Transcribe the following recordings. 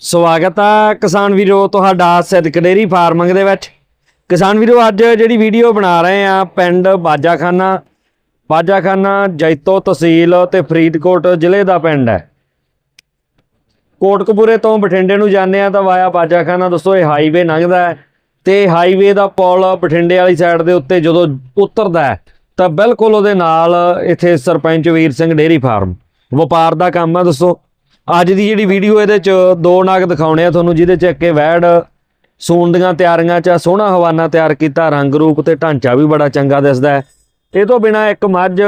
ਸਵਾਗਤ ਆ ਕਿਸਾਨ ਵੀਰੋ, ਤੁਹਾਡਾ ਸਿੱਧਕ ਡੇਰੀ ਫਾਰਮਿੰਗ ਦੇ ਵਿੱਚ। ਕਿਸਾਨ ਵੀਰੋ, ਅੱਜ ਜਿਹੜੀ ਵੀਡੀਓ ਬਣਾ ਰਹੇ ਆ ਪਿੰਡ ਬਾਜਾਖਾਨਾ। ਬਾਜਾਖਾਨਾ ਜੈਤੋ ਤਹਿਸੀਲ ਤੇ ਫਰੀਦਕੋਟ ਜ਼ਿਲ੍ਹੇ ਦਾ ਪਿੰਡ ਹੈ। ਕੋਟਕਪੂਰੇ ਤੋਂ ਬਠਿੰਡੇ ਨੂੰ ਜਾਂਦੇ ਆ ਤਾਂ ਵਾਇਆ ਬਾਜਾਖਾਨਾ, ਦੱਸੋ ਇਹ ਹਾਈਵੇ ਲੰਘਦਾ ਹੈ ਤੇ ਹਾਈਵੇ ਦਾ ਪੁਲ ਬਠਿੰਡੇ ਵਾਲੀ ਸਾਈਡ ਦੇ ਉੱਤੇ ਜਦੋਂ ਉਤਰਦਾ ਤਾਂ ਬਿਲਕੁਲ ਉਹਦੇ ਨਾਲ ਇੱਥੇ ਸਰਪੰਚ ਵੀਰ ਸਿੰਘ ਡੇਰੀ ਫਾਰਮ। ਵਪਾਰ ਦਾ ਕੰਮ ਆ, ਦੱਸੋ। ਅੱਜ ਦੀ ਜਿਹੜੀ ਵੀਡੀਓ ਇਹਦੇ ਚ ਦੋ ਨਾਗ ਦਿਖਾਉਣੇ ਆ ਤੁਹਾਨੂੰ ਜਿਹਦੇ ਚ ਇੱਕ ਇਹ ਵੈੜ ਸੂਣ ਦੀਆਂ ਤਿਆਰੀਆਂ ਚ ਆ, ਸੋਹਣਾ ਹਵਾਨਾ ਤਿਆਰ ਕੀਤਾ ਰੰਗ ਰੂਪ ਤੇ ਢਾਂਚਾ ਵੀ ਬੜਾ ਚੰਗਾ ਦਿਸਦਾ ਹੈ। ਇਹ ਤੋਂ ਬਿਨਾ ਇੱਕ ਮੱਝ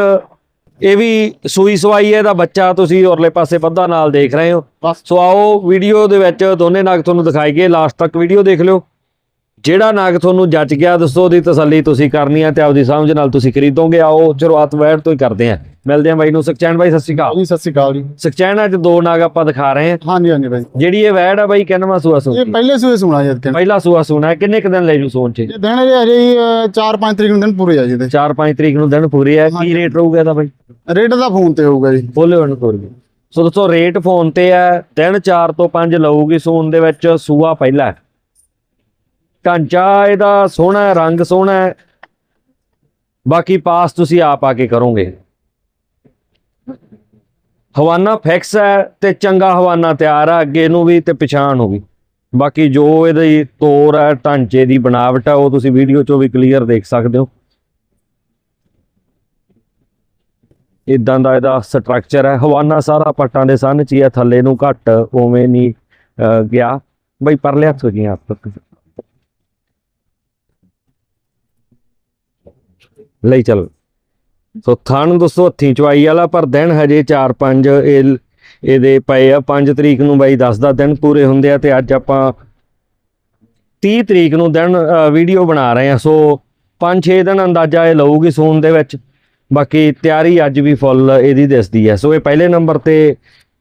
ਇਹ ਵੀ ਸੂਈ ਸਵਾਈ ਹੈ ਇਹਦਾ ਬੱਚਾ ਤੁਸੀਂ ਉਰਲੇ ਪਾਸੇ ਪੱਧਾ ਨਾਲ ਦੇਖ ਰਹੇ ਹੋ। ਸੋ ਆਓ ਵੀਡੀਓ ਦੇ ਵਿੱਚ ਦੋਨੇ ਨਾਗ ਤੁਹਾਨੂੰ ਦਿਖਾਈਏ ਲਾਸਟ ਤੱਕ ਵੀਡੀਓ ਦੇਖ ਲਿਓ। ਜਿਹੜਾ ਨਾਗ ਤੁਹਾਨੂੰ ਜੱਜ ਗਿਆ ਦੱਸੋ ਉਹਦੀ ਤਸੱਲੀ ਤੁਸੀਂ ਕਰਨੀ ਹੈ ਤੇ ਆਪਦੀ ਸਮਝ ਨਾਲ ਤੁਸੀਂ ਖਰੀਦੋਗੇ। ਆਓ ਸ਼ੁਰੂਆਤ ਵੈੜ ਤੋਂ ਹੀ ਕਰਦੇ ਹਾਂ। ਮਿਲਦੇ ਹਾਂ ਬਾਈ ਨੂੰ। ਸੁਖਚੈਨ ਬਾਈ ਸਤਿ ਸ਼੍ਰੀ ਅਕਾਲ। ਜੀ ਸਤਿ ਸ਼੍ਰੀ ਅਕਾਲ ਜੀ। ਸੁਖਚੈਨ ਅੱਜ ਦੋ ਨਾਗ ਆਪਾਂ ਦਿਖਾ ਰਹੇ ਹਾਂ। ਹਾਂਜੀ ਹਾਂਜੀ ਬਾਈ। ਜਿਹੜੀ ਇਹ ਵੈੜ ਆ ਬਾਈ ਕਿੰਨਵਾਂ ਸੂਆ ਸੂ ਇਹ ਪਹਿਲੇ ਸੂਏ ਸੁਣਾ ਜੀ ਪਹਿਲਾ ਸੂਆ ਸੂਣਾ ਹੈ। ਕਿੰਨੇ ਕੁ ਦਿਨ ਲੈ ਜੂ ਸੋਣ ਚ? ਇਹ ਦਿਨ ਜੇ ਅਜੇ 4-5 ਤਰੀਕ ਨੂੰ ਦਿਨ ਪੂਰੇ ਆ ਜੀ ਇਹਦੇ। 4-5 ਤਰੀਕ ਨੂੰ ਦਿਨ ਪੂਰੇ ਆ। ਕੀ ਹਾਂਜੀ। ਰੇਟ ਰਹੂਗਾ ਇਹਦਾ ਬਾਈ? ਰੇਟ ਦਾ ਫੋਨ ਤੇ ਹੋਊਗਾ ਜੀ। ਬੋਲੇ ਤੋਰ ਗਏ ਸੋ ਦੋਸਤੋ ਰੇਟ ਫੋਨ ਤੇ ਹੈ ਦਿਨ 4 ਤੋਂ 5 ਲਊਗੀ ਸੂਣ ਦੇ ਵਿੱਚ। ਸੂਆ ਪਹਿਲਾ। ਢਾਂਚਾ ਇਹਦਾ ਸੋਹਣਾ ਰੰਗ ਸੋਹਣਾ ਬਾਕੀ ਪਾਸ ਤੁਸੀਂ ਆਪ ਆ ਕੇ ਕਰੋਗੇ। ਹਵਾਨਾ ਫਿਕਸ ਹੈ ਤੇ ਚੰਗਾ ਹਵਾਨਾ ਤਿਆਰ ਹੈ ਅੱਗੇ ਨੂੰ ਵੀ ਤੇ ਪਿਛਾਣ ਨੂੰ ਵੀ। ਬਾਕੀ ਜੋ ਇਹਦੀ ਤੋਰ ਹੈ ਢਾਂਚੇ ਦੀ ਬਣਾਵਟ ਹੈ ਉਹ ਤੁਸੀਂ ਵੀਡੀਓ 'ਚੋਂ ਵੀ ਕਲੀਅਰ ਦੇਖ ਸਕਦੇ ਹੋ। ਇਦਾਂ ਦਾ ਇਹਦਾ ਸਟਰਕਚਰ ਹੈ। ਹਵਾਨਾ ਸਾਰਾ ਪੱਟਾਂ ਦੇ ਸਨ ਚ ਹੀ ਹੈ ਥੱਲੇ ਨੂੰ ਘੱਟ ਉਵੇਂ ਨਹੀਂ ਅਹ, ਗਿਆ। ਬਈ ਪਰ ਲਿਆ ਸੋ ਜੀ ਆਪ। ਲਈ ਚਲ। ਸੋ ਥਣ ਦੋਸਤੋ, ਹੱਥੀਂ ਚਵਾਈ ਵਾਲਾ, ਪਰ ਦਿਨ ਹਜੇ 4-5 ਇਹ ਇਹਦੇ ਪਏ ਆ 5 ਤਰੀਕ ਨੂੰ ਬਾਈ 10 ਦਾ ਦਿਨ ਪੂਰੇ ਹੁੰਦੇ ਆ ਤੇ ਅੱਜ ਆਪਾਂ 30 ਤਰੀਕ ਨੂੰ ਦਿਨ ਵੀਡੀਓ ਬਣਾ ਰਹੇ ਆ। ਸੋ 5-6 ਦਿਨ ਅੰਦਾਜ਼ਾ ਇਹ ਲਊਗੀ ਸੂਨ ਦੇ ਵਿੱਚ। ਬਾਕੀ ਤਿਆਰੀ ਅੱਜ ਵੀ ਫੁੱਲ ਇਹਦੀ ਦਿਸਦੀ ਹੈ ਸੋ ਇਹ ਪਹਿਲੇ ਨੰਬਰ ਤੇ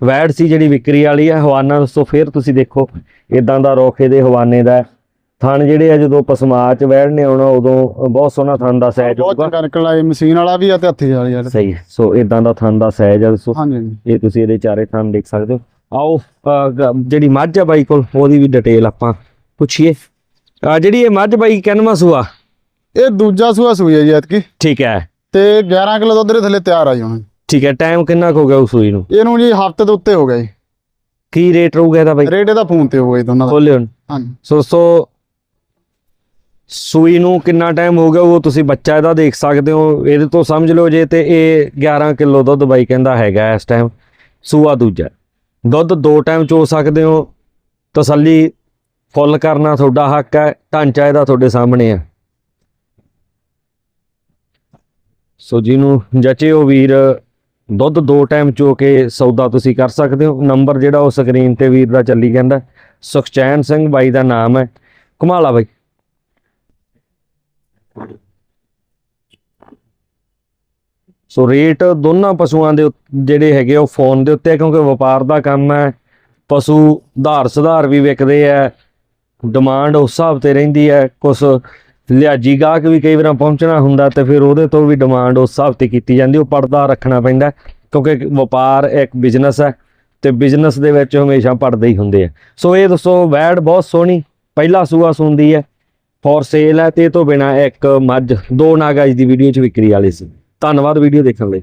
ਵੈਡ ਸੀ ਜਿਹੜੀ ਵਿਕਰੀ ਵਾਲੀ ਹੈ ਹਵਾਨਾ ਦੋਸਤੋ, ਫਿਰ ਤੁਸੀਂ ਦੇਖੋ। ਇਦਾਂ ਦਾ ਰੁੱਖ ਇਹਦੇ ਹਵਾਨੇ ਦਾ ਥਣ ਜਿਹੜੇ ਆ ਜਦੋਂ ਪਸਮਾ ਚ ਵੈੜ ਨੇ ਆਉਣਾ ਉਦੋਂ ਬਹੁਤ ਸੋਹਣਾ ਥਣ ਦਾ ਸਾਈਜ਼ ਬਹੁਤ ਹੋਊਗਾ। ਚੰਗਾ ਨਿਕਲਣਾ ਇਹ ਮਸ਼ੀਨ ਵਾਲਾ ਵੀ ਆ ਤੇ ਹੱਥੀ ਵਾਲੀ ਆ। ਸਹੀ। ਸੋ ਇਦਾਂ ਦਾ ਥਣ ਦਾ ਸਾਈਜ਼ ਹੈ ਦੋਸਤੋ ਹਾਂਜੀ ਇਹ ਤੁਸੀਂ ਇਹਦੇ ਚਾਰੇ ਥਣ ਦੇਖ ਸਕਦੇ ਹੋ। ਆਓ ਅਹ, ਗ- ਜਿਹੜੀ ਮੱਝ ਆ ਬਾਈ ਕੋਲ ਉਹਦੀ ਵੀ ਡਿਟੇਲ ਆਪਾਂ ਪੁੱਛੀਏ। ਅਹ, ਜਿਹੜੀ ਇਹ ਮੱਝ ਬਾਈ ਕਿੰਨਵਾਂ ਸੂਆ? ਇਹ ਦੂਜਾ ਸੂਆ ਸੂਈ ਹੈ ਜੀ ਐਤਕੀ। ਠੀਕ ਹੈ। ਤੇ 11 ਕਿਲੋ ਦੁੱਧ ਦੇ ਥੱਲੇ ਤਿਆਰ ਆ ਜੀ ਹੁਣ। ਠੀਕ ਹੈ ਟਾਈਮ ਕਿੰਨਾ ਕੁ ਹੋ ਗਿਆ ਉਸ ਸੂਈ ਨੂੰ? ਇਹਨੂੰ ਜੀ ਹਫ਼ਤੇ ਦੇ ਉੱਤੇ ਹੋ ਗਿਆ ਜੀ। ਕੀ ਰੇਟ ਰਹੂਗਾ ਇਹਦਾ ਬਾਈ? ਰੇਟ ਇਹਦਾ ਫੋਨ ਤੇ ਹੋਊਗਾ ਜੀ ਦੋਨਾਂ ਦਾ। ਖੋਲਿਓ। ਹਾਂਜੀ। ਸੋ ਸੋ ਸੂਈ ਨੂੰ ਕਿੰਨਾ ਟਾਈਮ ਹੋ ਗਿਆ, ਉਹ ਤੁਸੀਂ ਬੱਚਾ ਇਹਦਾ ਦੇਖ ਸਕਦੇ ਹੋ। ਇਹਦੇ ਤੋਂ ਸਮਝ ਲਓ ਜੇ ਤੇ ਇਹ 11 ਕਿਲੋ ਦੁੱਧ ਬਾਈ ਕਹਿੰਦਾ ਹੈਗਾ ਇਸ ਟਾਈਮ ਸੂਆ ਦੂਜਾ। ਦੁੱਧ ਦੋ ਟਾਈਮ ਚੋ ਸਕਦੇ ਹੋ, ਤਸੱਲੀ ਫੁੱਲ ਕਰਨਾ ਤੁਹਾਡਾ ਹੱਕ ਹੈ, ਢਾਂਚਾ ਇਹਦਾ ਤੁਹਾਡੇ ਸਾਹਮਣੇ ਹੈ। ਸੋ ਜਿਹਨੂੰ ਜਚੇ ਉਹ ਵੀਰ, ਦੁੱਧ ਦੋ ਟਾਈਮ ਚੋ ਕੇ ਸੌਦਾ ਤੁਸੀਂ ਕਰ ਸਕਦੇ ਹੋ। ਨੰਬਰ ਜਿਹੜਾ ਉਹ ਸਕਰੀਨ ਤੇ ਵੀਰ ਦਾ ਚੱਲੀ ਜਾਂਦਾ, ਸੁਖਚੈਨ ਸਿੰਘ ਬਾਈ ਦਾ ਨਾਮ ਹੈ। ਕਮਾਲਾ ਬਾਈ। ਸੋ ਰੇਟ ਦੋਨਾਂ ਪਸ਼ੂਆਂ ਦੇ ਉੱਤ- ਜਿਹੜੇ ਹੈਗੇ ਉਹ ਫੋਨ ਦੇ ਉੱਤੇ ਹੈ ਕਿਉਂਕਿ ਵਪਾਰ ਦਾ ਕੰਮ ਹੈ। ਪਸ਼ੂ ਧਾਰ ਸੁਧਾਰ ਵੀ ਵਿਕਦੇ ਆ ਡਿਮਾਂਡ ਉਸ ਹਿਸਾਬ ਤੇ ਰਹਿੰਦੀ ਹੈ। ਕੁਛ ਲਿਆਜੀ ਗਾਹਕ ਵੀ ਕਈ ਵਾਰ ਪਹੁੰਚਣਾ ਹੁੰਦਾ ਤੇ ਫਿਰ ਉਹਦੇ ਤੋਂ ਵੀ ਡਿਮਾਂਡ ਉਸ ਹਿਸਾਬ ਤੇ ਕੀਤੀ ਜਾਂਦੀ, ਉਹ ਪਰਦਾ ਰੱਖਣਾ ਪੈਂਦਾ, ਕਿਉਂਕਿ ਵਪਾਰ ਇੱਕ ਬਿਜ਼ਨਸ ਹੈ ਤੇ ਬਿਜ਼ਨਸ ਦੇ ਵਿੱਚ ਹਮੇਸ਼ਾ ਪੜਦੇ ਹੀ ਹੁੰਦੇ ਆ। ਸੋ ਇਹ ਦੱਸੋ, ਵੈੜ ਬਹੁਤ ਸੋਹਣੀ, ਪਹਿਲਾ ਸੂਆ ਸੁੰਦੀ ਹੈ। ਫੋਰ ਸੇਲ ਹੈ ਤੇ ਇਹ ਤੋਂ ਬਿਨਾ ਇੱਕ ਮੱਝ, ਦੋ ਨਾਗ ਦੀ ਵੀਡੀਓ ਚ ਵਿਕਰੀ ਵਾਲੀ ਸੀ। ਧੰਨਵਾਦ ਵੀਡੀਓ ਦੇਖਣ ਲਈ।